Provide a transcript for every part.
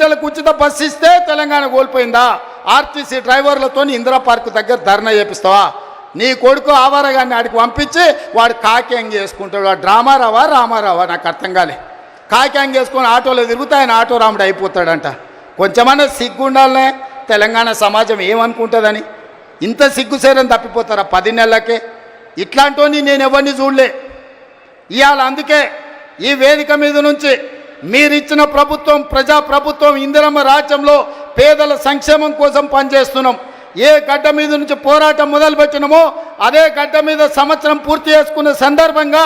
ఆడబిడ్డలకు ఉచిత బస్సు ఇస్తే తెలంగాణ కోల్పోయిందా? ఆర్టీసీ డ్రైవర్లతో ఇందిరా పార్క్ దగ్గర ధర్నా చేపిస్తావా? నీ కొడుకు ఆవారగాన్ని ఆడికి పంపించి వాడు కాక్యాంగ్ చేసుకుంటాడు. వాడు డ్రామారావా రామారావా? నాకు అర్థం కాలే. కాక్యాంగ్ చేసుకొని ఆటోలో తిరుగుతా ఆయన ఆటో రాముడు అయిపోతాడంట. కొంచెమన్నా సిగ్గుండాలనే తెలంగాణ సమాజం ఏమనుకుంటుందని. ఇంత సిగ్గుసేరం తప్పిపోతారా పది నెలలకే? ఇట్లాంటి నేను ఎవరిని చూడలే. ఇవాళ అందుకే ఈ వేదిక మీద నుంచి మీరిచ్చిన ప్రభుత్వం ప్రజా ప్రభుత్వం ఇందిరమ్మ రాజ్యంలో పేదల సంక్షేమం కోసం పనిచేస్తున్నాం. ఏ గడ్డ మీద నుంచి పోరాటం మొదలుపెట్టినమో అదే గడ్డ మీద సంవత్సరం పూర్తి చేసుకున్న సందర్భంగా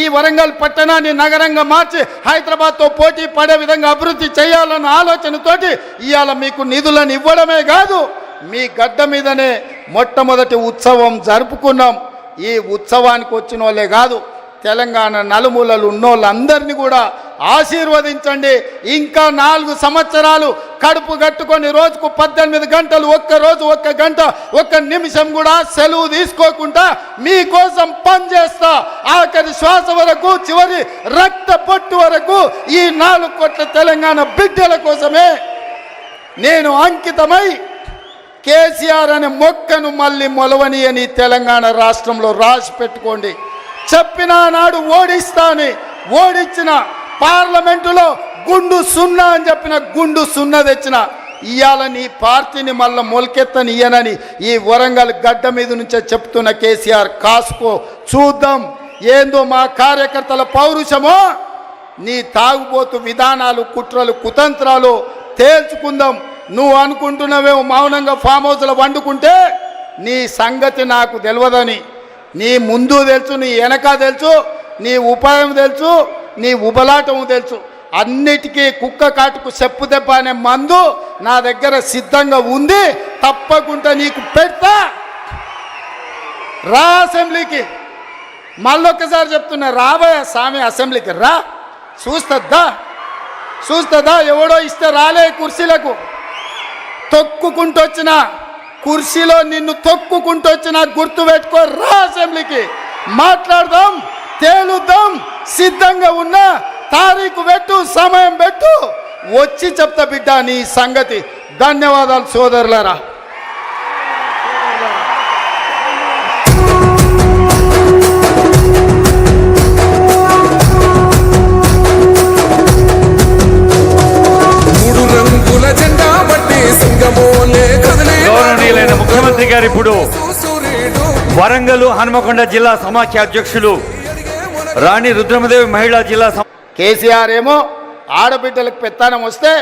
ఈ వరంగల్ పట్టణాన్ని నగరంగా మార్చి హైదరాబాద్తో పోటీ పడే విధంగా అభివృద్ధి చేయాలన్న ఆలోచనతోటి ఇవాళ మీకు నిధులను ఇవ్వడమే కాదు మీ గడ్డ మీదనే మొట్టమొదటి ఉత్సవం జరుపుకున్నాం. ఈ ఉత్సవానికి వచ్చిన వాళ్ళే కాదు తెలంగాణ నలుమూలలు ఉన్నోళ్ళందరినీ కూడా ఆశీర్వదించండి. ఇంకా నాలుగు సంవత్సరాలు కడుపు కట్టుకొని రోజుకు పద్దెనిమిది గంటలు ఒక్క రోజు ఒక్క గంట ఒక్క నిమిషం కూడా సెలవు తీసుకోకుండా మీకోసం పనిచేస్తా ఆఖరి శ్వాస వరకు చివరి రక్త పొట్టు వరకు ఈ నాలుగు కోట్ల తెలంగాణ బిడ్డల కోసమే నేను అంకితమై కేసీఆర్ అనే మొక్కను మళ్ళీ మొలవని అని తెలంగాణ రాష్ట్రంలో రాసి పెట్టుకోండి. చెప్పిన నాడు ఓడిస్తాని ఓడించిన పార్లమెంటులో గుండు సున్నా అని చెప్పిన గుండు సున్నా తెచ్చిన ఇవాళ నీ పార్టీని మళ్ళీ మొలకెత్తని ఇయ్యనని ఈ వరంగల్ గడ్డ మీద నుంచే చెప్తున్న కేసీఆర్ కాసుకో. చూద్దాం ఏందో మా కార్యకర్తల పౌరుషమో? నీ తాగుబోతు విధానాలు కుట్రలు కుతంత్రాలు తేల్చుకుందాం. నువ్వు అనుకుంటున్నావేమో మౌనంగా ఫామ్ హౌస్లో వండుకుంటే నీ సంగతి నాకు తెలియదని నీ ముందు తెలుసు నీ వెనక తెలుసు నీ ఉపాయం తెలుసు నీ ఉబలాటం తెలుసు. అన్నిటికీ కుక్క కాటుకు చెప్పు దెబ్బ అనే మందు నా దగ్గర సిద్ధంగా ఉంది. తప్పకుండా నీకు పెడతా. రా అసెంబ్లీకి. మళ్ళొక్కసారి చెప్తున్నా రాబోయే స్వామి అసెంబ్లీకి రా. చూస్తుందా చూస్తుందా ఎవడో ఇస్తే రాలే కుర్చీలకు. తొక్కుకుంటూ వచ్చిన కుర్చీలో నిన్ను తొక్కుకుంటూ వచ్చిన గుర్తు పెట్టుకో రా అసెంబ్లీకి. మాట్లాడదాం తేలుద్దాం. సిద్ధంగా ఉన్నా తారీఖు పెట్టు సమయం పెట్టు. వచ్చి చెప్తా బిడ్డ నీ సంగతి. ధన్యవాదాలు సోదరులారా. మూడు రంగుల జెండా బట్టి సింగమోలే కదిలే గౌరవనీయులైన ముఖ్యమంత్రి గారు ఇప్పుడు వరంగల్ హనుమకొండ జిల్లా సమాఖ్య అధ్యక్షులు రాణి రుద్రమదేవి మహిళా జిల్లా కేసీఆర్ ఏమో ఆడబిడ్డలకు పెత్తనం వస్తే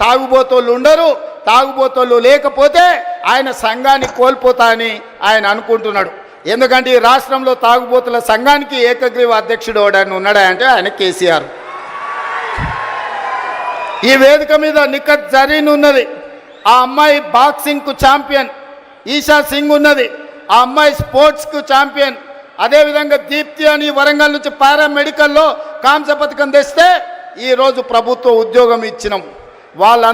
తాగుబోతోళ్ళు ఉండరు తాగుబోతోళ్ళు లేకపోతే ఆయన సంఘాన్ని కోల్పోతా అని ఆయన అనుకుంటున్నాడు. ఎందుకంటే ఈ రాష్ట్రంలో తాగుబోతుల సంఘానికి ఏకగ్రీవ అధ్యక్షుడు ఎవడని ఉన్నాడా అంటే ఆయన కేసీఆర్. ఈ వేదిక మీద నికత్ జరీన్ ఉన్నది ఆ అమ్మాయి బాక్సింగ్కు ఛాంపియన్ ఈషా సింగ్ ఉన్నది ఆ అమ్మాయి స్పోర్ట్స్కు ఛాంపియన్ అదేవిధంగా దీప్తి అని వరంగల్ నుంచి పారామెడికల్లో కాంస పథకం తెస్తే ఈరోజు ప్రభుత్వ ఉద్యోగం ఇచ్చినాం. వాళ్ళ